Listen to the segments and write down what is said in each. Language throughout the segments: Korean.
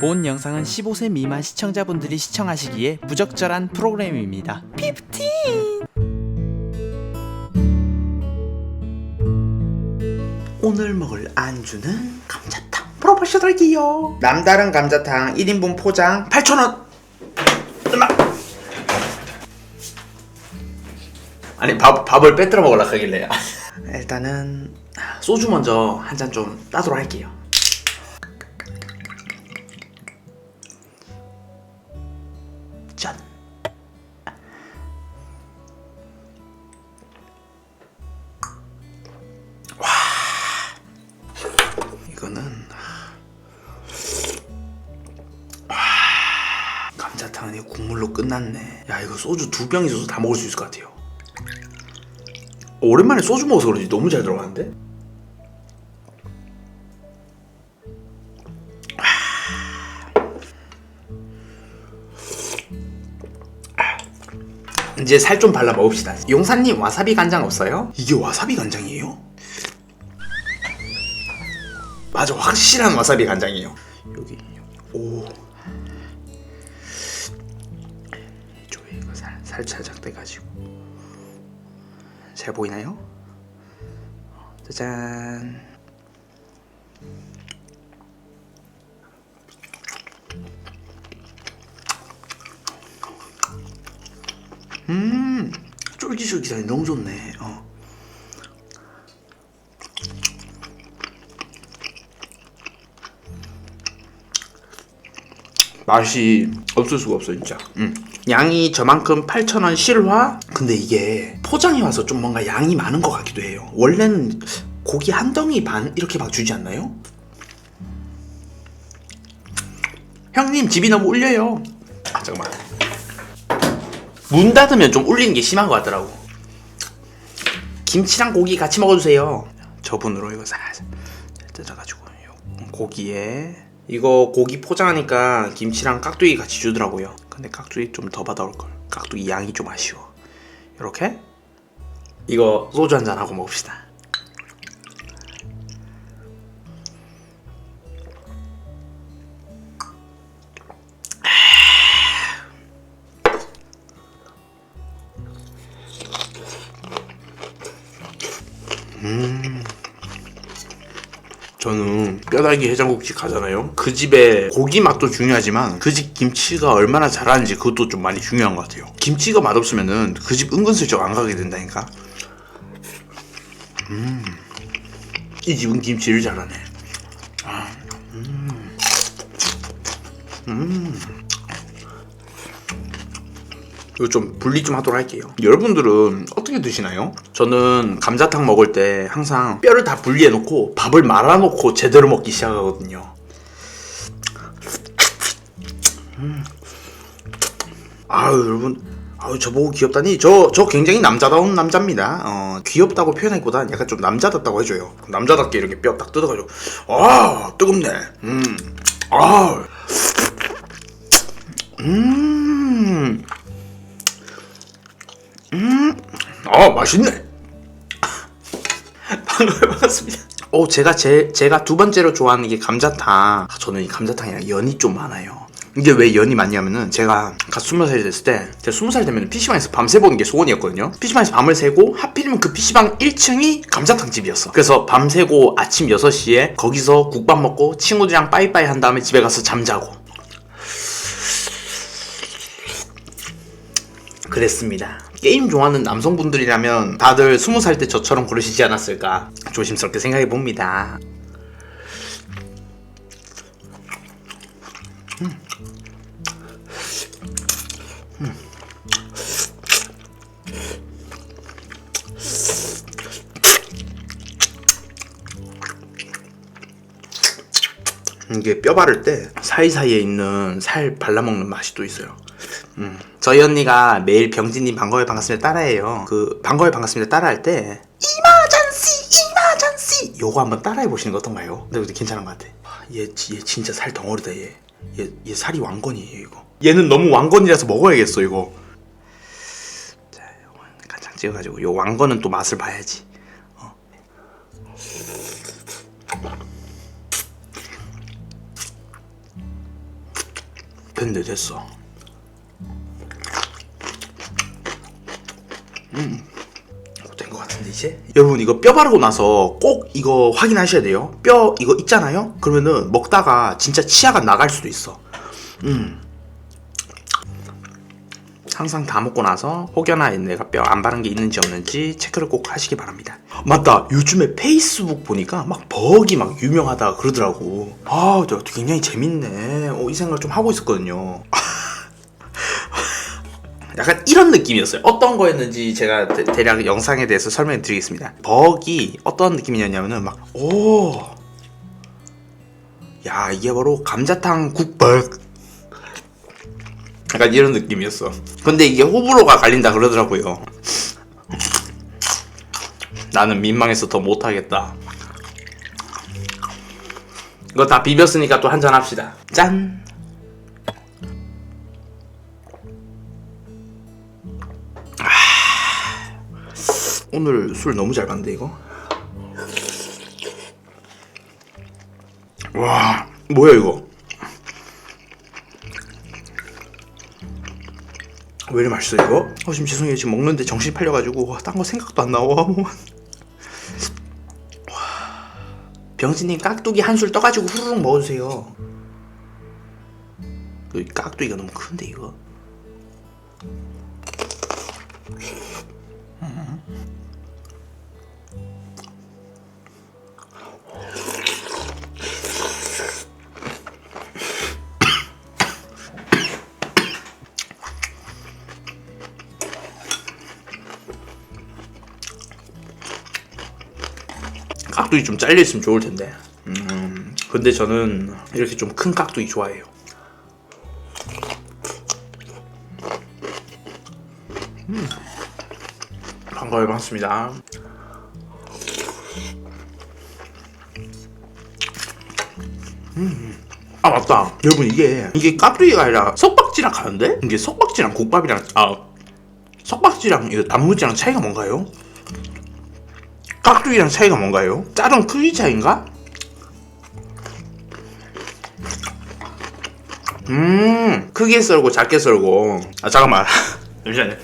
본 영상은 15세 미만 시청자분들이 시청하시기에 부적절한 프로그램입니다. 15! 오늘 먹을 안주는 감자탕. 프로포셔널기요. 남다른 감자탕 1인분 포장 8,000원. 얼마 아니 밥, 밥을 빼들어 먹으려 하길래. 일단은 소주 먼저 한 잔 좀 따도록 할게요 감자탕이 국물로 끝났네. 야 이거 소주 두 병 있어서 다 먹을 수 있을 것 같아요. 오랜만에 소주 먹어서 그런지 너무 잘 들어가는데? 이제 살 좀 발라 먹읍시다. 용사님 와사비 간장 없어요? 이게 와사비 간장이에요? 맞아 확실한 와사비 간장이에요 여기 오 살, 살 살짝 떼가지고 잘 보이나요? 짜잔 음 쫄깃쫄깃하니 너무 좋네 어. 맛이 없을 수가 없어 진짜. 음. 양이 저만큼 8,000원 실화. 근데 이게 포장해 와서 좀 뭔가 양이 많은 것 같기도 해요. 원래는 고기 한 덩이 반 이렇게 막 주지 않나요? 형님 집이 너무 울려요. 아 잠깐만. 문 닫으면 좀 울리는 게 심한 것 같더라고. 김치랑 고기 같이 먹어주세요. 저분으로 이거 살살 뜯어가지고 요 고기에 이거 고기 포장하니까 김치랑 깍두기 같이 주더라고요. 근데 깍두기 좀 더 받아올 걸. 깍두기 양이 좀 아쉬워. 이렇게 이거 소주 한 잔 하고 먹읍시다. 저는 뼈다귀 해장국집 가잖아요. 그 집의 고기 맛도 중요하지만 그 집 김치가 얼마나 잘하는지 그것도 좀 많이 중요한 것 같아요. 김치가 맛없으면은 그 집 은근슬쩍 안 가게 된다니까. 음, 이 집은 김치를 잘하네. 아, 음, 음. 이거 좀 분리 좀 하도록 할게요. 여러분들은 어떻게 드시나요? 저는 감자탕 먹을 때 항상 뼈를 다 분리해 놓고 밥을 말아 놓고 제대로 먹기 시작하거든요. 음. 아유 여러분, 아유 저보고 귀엽다니 저 저 굉장히 남자다운 남자입니다. 어, 귀엽다고 표현하기보단 약간 좀 남자답다고 해줘요. 남자답게 이렇게 뼈 딱 뜯어가지고 아 뜨겁네. 음, 아, 음. 아 맛있네. 방금 해봤습니다. 오 제가 제 제가 두 번째로 좋아하는 게 감자탕. 아, 저는 이 감자탕이랑 연이 좀 많아요. 이게 왜 연이 많냐면은 제가 갓 스무 살 됐을 때 제가 스무 살 되면 PC방에서 밤새 보는 게 소원이었거든요. PC방에서 밤을 새고 하필이면 그 PC방 1층이 감자탕 집이었어. 그래서 밤새고 아침 6시에 거기서 국밥 먹고 친구들이랑 빠이빠이 한 다음에 집에 가서 잠자고 그랬습니다. 게임 좋아하는 남성분들이라면 다들 스무 살때 저처럼 그러시지 않았을까 조심스럽게 생각해 봅니다. 이게 뼈 바를 때 사이사이에 있는 살 발라먹는 맛이 또 있어요. 음. 저희 언니가 매일 병진님 반가워요 반갑습니다 따라해요. 그 반가워요 반갑습니다 따라할 때 이마전씨 이마전씨 요거 한번 따라해 보시는 거 어떤가요? 근데 괜찮은 것 같아. 아, 얘, 얘 진짜 살 덩어리다 얘. 얘, 얘 살이 왕건이에요 이거. 얘는 너무 왕건이라서 먹어야겠어 이거. 자, 간장 찍어가지고 요 왕건은 또 맛을 봐야지. 어. 됐네 됐어. 이제 여러분 이거 뼈 바르고 나서 꼭 이거 확인하셔야 돼요. 뼈 이거 있잖아요? 그러면은 먹다가 진짜 치아가 나갈 수도 있어. 음. 항상 다 먹고 나서 혹여나 내가 뼈 안 바른 게 있는지 없는지 체크를 꼭 하시기 바랍니다. 맞다. 요즘에 페이스북 보니까 막 버기 막 유명하다 그러더라고. 아 저 굉장히 재밌네. 어, 이 생각을 좀 하고 있었거든요 약간 이런 느낌이었어요. 어떤 거였는지 제가 대, 대략 영상에 대해서 설명해 드리겠습니다. 버기 어떤 느낌이었냐면은 막, 오! 야, 이게 바로 감자탕 국밥. 약간 이런 느낌이었어. 근데 이게 호불호가 갈린다 그러더라고요. 나는 민망해서 더 못하겠다. 이거 다 비볐으니까 또 한잔 합시다. 짠! 오늘 술 너무 잘 봤는데 이거? 와 뭐야 이거? 왜 이리 맛있어 이거? 어 지금 죄송해요. 지금 먹는데 정신이 팔려가지고 딴 거 생각도 안 나와. 병진님 깍두기 한 술 떠가지고 후루룩 먹어주세요. 이 깍두기가 너무 큰데 이거 깍두기 좀 잘려 있으면 좋을 텐데. 음, 근데 저는 이렇게 좀 큰 깍두기 좋아해요. 음, 반가워요, 반갑습니다. 음, 아 맞다, 여러분 이게 이게 깍두기가 아니라 석박지랑 가는데 이게 석박지랑 국밥이랑 아 석박지랑 이거 단무지랑 차이가 뭔가요? 깍두기랑 차이가 뭔가요? 자른 크기 차이인가? 음 크게 썰고 작게 썰고 아 잠깐만 잠시만요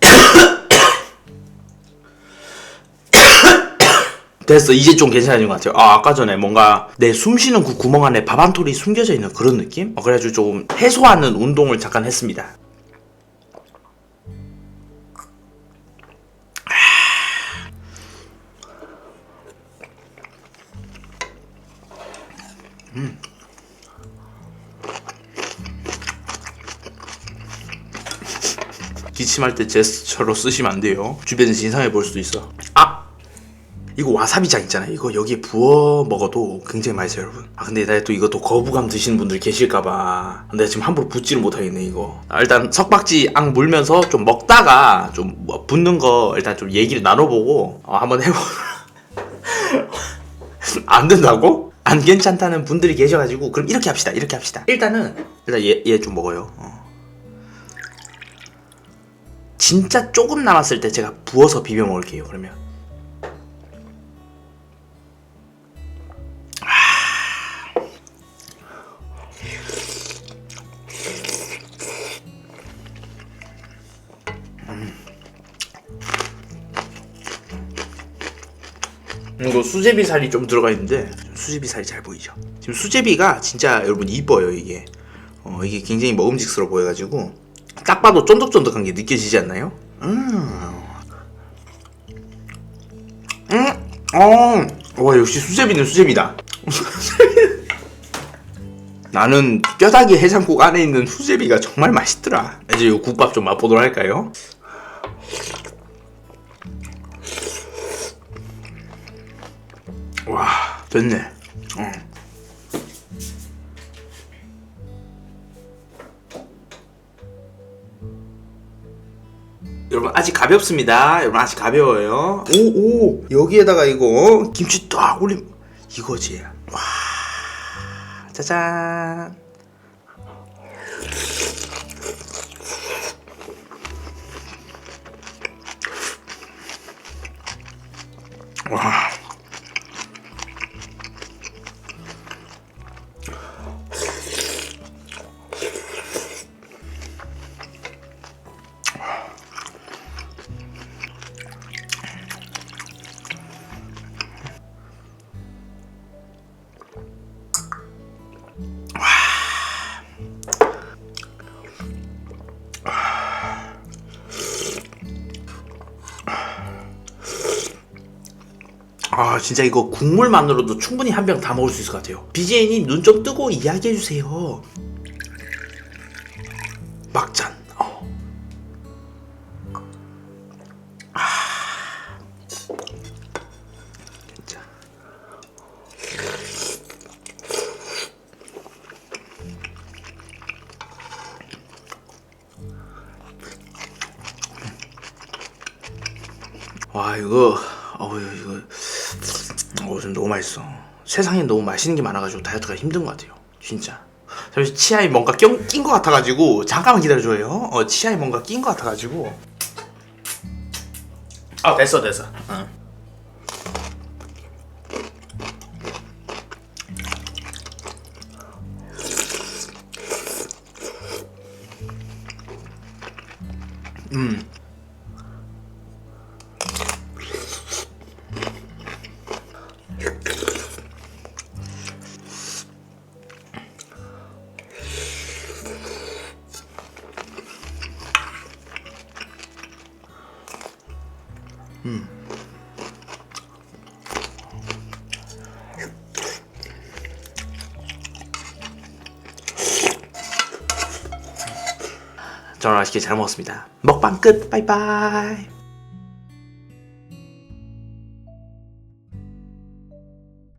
됐어 이제 좀 괜찮아진 것 같아요 아 아까 전에 뭔가 내 숨쉬는 그 구멍 안에 밥 한 톨이 숨겨져 있는 그런 느낌? 어, 그래가지고 조금 해소하는 운동을 잠깐 했습니다 기침할 때 제스처로 쓰시면 안 돼요. 주변에서 이상해 볼 수도 있어. 아! 이거 와사비장 있잖아요. 이거 여기에 부어 먹어도 굉장히 맛있어요, 여러분. 아, 근데 내가 또 이것도 거부감 드시는 분들 계실까봐. 내가 지금 함부로 붓지를 못하겠네, 이거. 아, 일단 석박지 앙 물면서 좀 먹다가 좀뭐 붓는 거 일단 좀 얘기를 나눠보고 어, 한번 해보. 안 된다고? 안 괜찮다는 분들이 계셔가지고 그럼 이렇게 합시다. 이렇게 합시다. 일단은 일단 얘 얘 좀 먹어요. 어. 진짜 조금 남았을 때 제가 부어서 비벼 먹을게요. 그러면. 음, 이거 수제비 살이 좀 들어가 있는데 수제비 살이 잘 보이죠? 지금 수제비가 진짜 여러분 이뻐요 이게. 어, 이게 굉장히 먹음직스러워 보여가지고 딱 봐도 쫀득쫀득한 게 느껴지지 않나요? 음. 음. 어. 와 역시 수제비는 수제비다. 나는 뼈다귀 해장국 안에 있는 수제비가 정말 맛있더라. 이제 이 국밥 좀 맛보도록 할까요? 와 됐네. 어. 여러분 아직 가볍습니다. 여러분 아직 가벼워요. 오 오 여기에다가 이거 김치 딱 올림 이거지. 와 짜잔. 진짜 이거 국물만으로도 충분히 한 병 다 먹을 수 있을 것 같아요. BJ님 눈 좀 뜨고 이야기해 주세요. 막잔. 어. 아. 진짜. 와 이거 어우 이거 어, 좀 너무 맛있어. 세상에 너무 맛있는 게 많아가지고 다이어트가 힘든 것 같아요. 진짜. 잠시 치아에 뭔가 낀 것 같아가지고 잠깐만 기다려줘요. 어 치아에 뭔가 낀 것 같아가지고. 아 됐어 됐어. 응. 음. 저는 맛있게 잘 먹었습니다. 먹방 끝. 바이바이.